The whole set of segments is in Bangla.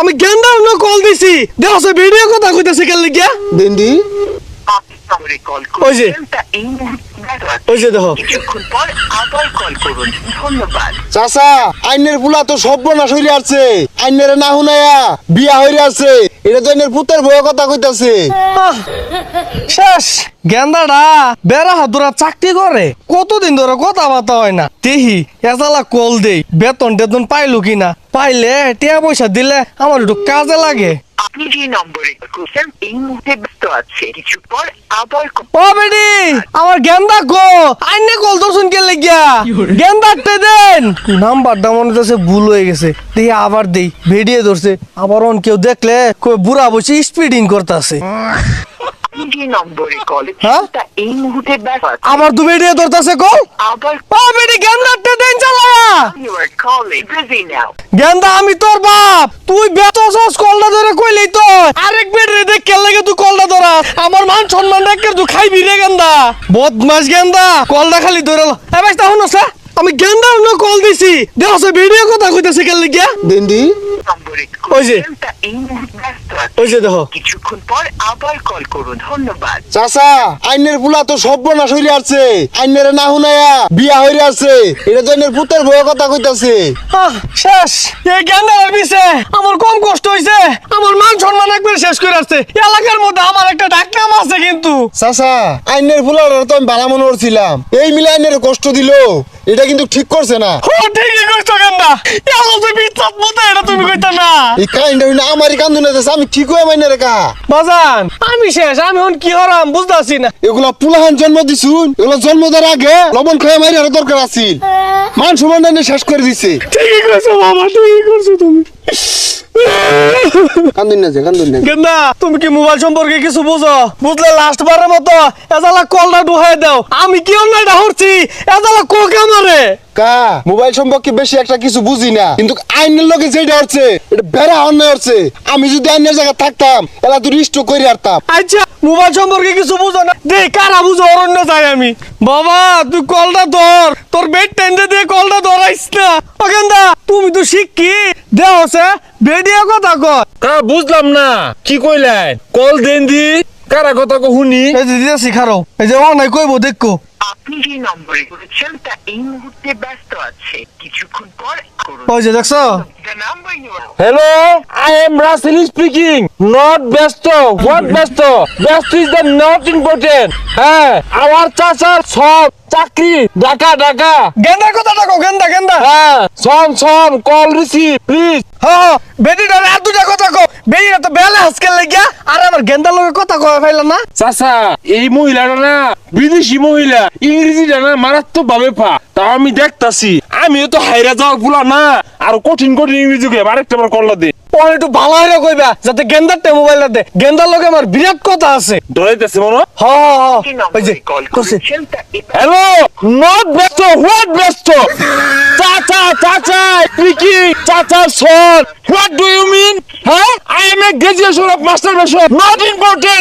আমি গেন্ডার না কল দিছি। দেখো ভিডিও কথা কইতাছে কেন লাগিয়া দিন্দি ওই যে। ওই যে দেখো। চাচা আইনের পুলা তো সর্বনাশ হইলে আছে আইনের না হুনায়া বিয়া হইলে আছে এটা তো এর পুতের বউ কথা কইতাছে। শেষ। গেন্দাডা বেড়া হাতুরা চাকরি করে। কতদিন ধরে কথা বার্তা হয় না। তেহি এজালা কল দেই। বেতন টেতন পাইলো কিনা? পাইলে টিয়া পয়সা দিলে আমার একটু কাজে লাগে। আপনি যে নম্বরে করছেন এই মুহূর্তে ব্যস্ত আছে। কিছু পর আবার ও বেডি আমার গেন্দা কো আইনে কল তো শুনকে লাগিয়া? গেন্দাতে দেন। নাম্বারটা মনে হচ্ছে ভুল হয়ে গেছে। দেখি আবার দেই। ভিডিও ধরছে। আবার অন কেউ দেখলে কই বুড়া বসে স্পিডিং করতেছে। যে নম্বরে কল হ্যাঁ? তা এই মুহূর্তে ব্যস্ত আছে। আবার দু ভিডিও ধরতেছে কল আবার ও বেডি আমি বাপ। তুই তো। দেখ কলটা আমার মান সম্মান রাখকে তুই খাইবি রে গেন্দা। বদমাস গেন্দা, কলটা খালি ধরে এ ভাই তা শুনছ আমি গেন্দা অন্য কল দিছি। দেখছ ভিডিও কথা কইতাছে কেন লাগিয়া? দেন্ডি ওই যে। ওই যে দেখো। কিছুক্ষণ পর আবার কল করুন ধন্যবাদ। চাচা আইনের পুলা তো সর্বনাশ হইলে আছে আইনের না হুনায়া বিয়া হইলে আছে এটা তো আইনের পুতের বউ কথা কইতাছে। আহ, শেষ। এ গেন্দার পিছে। আমার কম কষ্ট হইছে। আমার মান সম্মান একবার শেষ করে আসছে। এলাকার মধ্যে আমার একটা ডাক ডাকনাম আছে কিন্তু। চাচা আইনের পুলার তো আমি বালা মনে করছিলাম এই মিলে আইনের কষ্ট দিল। এটা কিন্তু ঠিক করছে না। ও ঠিকই কইছো গেন্দা। এলো তো বিশ্বাস মতো এটা তুমি কইতা না। এই কাইন্ডা না আমারই কান্দু না আমি ঠিক হয়ে মাইনে রেখা বাজান আমি শেষ আমি হন কি হরাম বুঝতাছি না। এগুলা পুলাহান জন্ম দিছুন এগুলা জন্ম দেওয়ার আগে লবণ খেয়ে মাইরা আরও দরকার আছিল মান সমান শেষ করে দিছে। ঠিকই কইছো বাবা ঠিকই করছ তুমি। কান্দুন না যে কান্দুন না গেন্দা তুমি কি মোবাইল সম্পর্কে কিছু বুঝো? বুঝলে লাস্ট বারের মতো এজালা কলটা ডুহাই দাও। আমি কি অন্যায়টা হরছি এজালা কোকে আমারে? কা মোবাইল সম্পর্কে বেশি একটা কিছু বুঝি না। কিন্তু আইনের লোকে যেটা হচ্ছে এটা বেড়া অন্যায় হচ্ছে। আমি যদি আইনের জায়গায় থাকতাম এলা তুই রিস্ট করে আরতাম আচ্ছা মোবাইল সম্পর্কে কিছু বুঝো না? দে কারা বুঝো? অরণ্য যাই আমি। বাবা তুই কলটা ধর। তোর বেড টেন্ডে দিয়ে কলটা ধরাইস না। তুমি তো শিক্ষি দেহ সে বেডিয়া কথা কয়। কা বুঝলাম না। কি কইলেন? কল দেন দি। কারা কথা কো শুনি। এই যে দিদা শিখারো। এই যে ও নাই কইবো দেখো। আপনি যে নম্বরে করেছেন তা এই মুহূর্তে ব্যস্ত আছে। কিছুক্ষণ পর করুন। ওই যে দেখছ? Hello I am Rasel speaking not ব্যস্ত। হোয়াট ব্যস্ত? ব্যস্ত ইজ দ্য নট ইম্পর্টেন্ট হ্যাঁ আমার চাচার সব চাকরি ঢাকা ঢাকা। গেন্দার কথা ডাকো গেন্দা গেন্দা। হ্যাঁ son son call receive please হ্যাঁ বেডিটার আর দুটা কথা কো বেডিটা তো বেলা হাসকে লাগিয়া আর আমার গেন্দার লগে কথা কয় ফাইলা না। চাচা এই মহিলাটা না বিদেশি মহিলা ইংরেজিটা না মারাত্মক ভাবে পা তাও আমি দেখতাছি আমিও তো হাইরা যাওয়া পুলা না। আর কঠিন কঠিন ইংরেজি আরেকটা বার করলা দে। ওর একটু ভালো হইরা কইবা যাতে গেন্দারটা মোবাইলটা দে। গেন্দার লগে আমার বিরাট কথা আছে। ডরাইতেছে মনে? হ ওই যে এবার হ্যালো নট ব্যস্ত হোয়াট ব্যস্ত? চাচা চাচা স্পিকিং চাচা সর হোয়াট ডু ইউ মিন হ্যাঁ? I am a graduation of masturbation not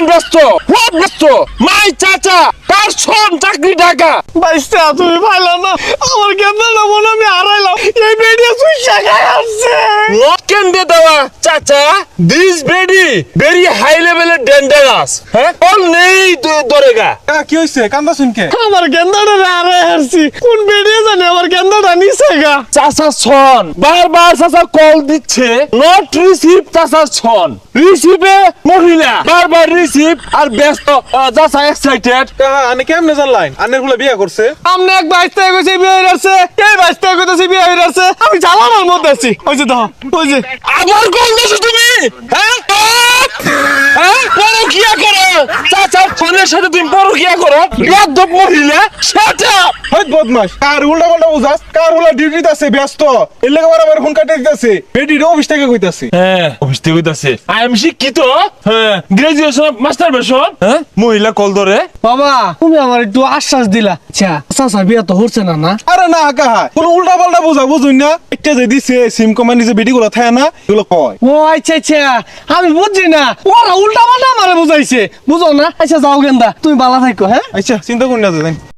ব্যস্ত হোয়াট ব্যস্ত। মাই চাচা তার সন চাকরি ঢাকা। বাইসটা তুমি পাইলা না। আমার গেন্দারটা মনে আমি হারাইলাম। এই বেডিয়া তুই শেখায় আসছে। What can be দেওয়া চাচা দিস বেডি ভেরি হাই লেভেলের ডেঞ্জারাস হ্যাঁ? কল নেই দরেগা। কি হইছে? কান্দা শুনকে আমার গেন্দাটা হারাই আসছি কোন বেডিয়া জানে আমার গেন্দাটা নিছে গা। চাচা সন বারবার চাচা কল দিচ্ছে নট রিসিভ চাচা সন রিসিভে মহিলা। বারবার রিসিপ আর ব্যস্ত চাচা এক্সাইটেড আনে কেমনে জানলাইন আনেরগুলো বিয়ে করছে। সামনে এক বাইশটা কইছে বিয়ে হয়ে কে বাইশটা কইতেছে বিয়ে হয়ে আছে। আমি জ্বালানোর মধ্যে আছি। ওই যে দাও ওই যে। আবার কল দিছো তুমি? হ্যাঁ? হ্যাঁ? পরকিয়া করো চাচা ফোনের সাথে তুমি পরকিয়া করো বেয়াদব মহিলা শাট আপ বদমাস। কার উল্টা পাল্টা বুঝাস? কার উল্টা ডিউটিতে আছে ব্যস্ত? এর লেগে আমার ফোন কাটে দিতেছে। বেটির অফিস থেকে কইতাছে। হ্যাঁ। অফিস থেকে কইতাছে। আই এম শিক্ষিত। হ্যাঁ। গ্রাজুয়েশন মাস্টার বেশন হ্যাঁ? মহিলা কল ধরে। বাবা তুমি আমার একটু আশ্বাস দিলা। আচ্ছা চাচা বিয়ে তো হচ্ছে না না? আরে না কাহা? কোন উল্টা পাল্টা বুঝা বুঝুন না। একটা যে দিছে সিম কোম্পানি যে বেটি গুলো থাকে না এগুলো কয়? ও আচ্ছা আচ্ছা। আমি বুঝছি না। ওরা উল্টা পাল্টা আমারে বুঝাইছে। বুঝো না? আচ্ছা যাও গেন্দা। তুমি বালা থাকো হ্যাঁ? আচ্ছা চিন্তা করি না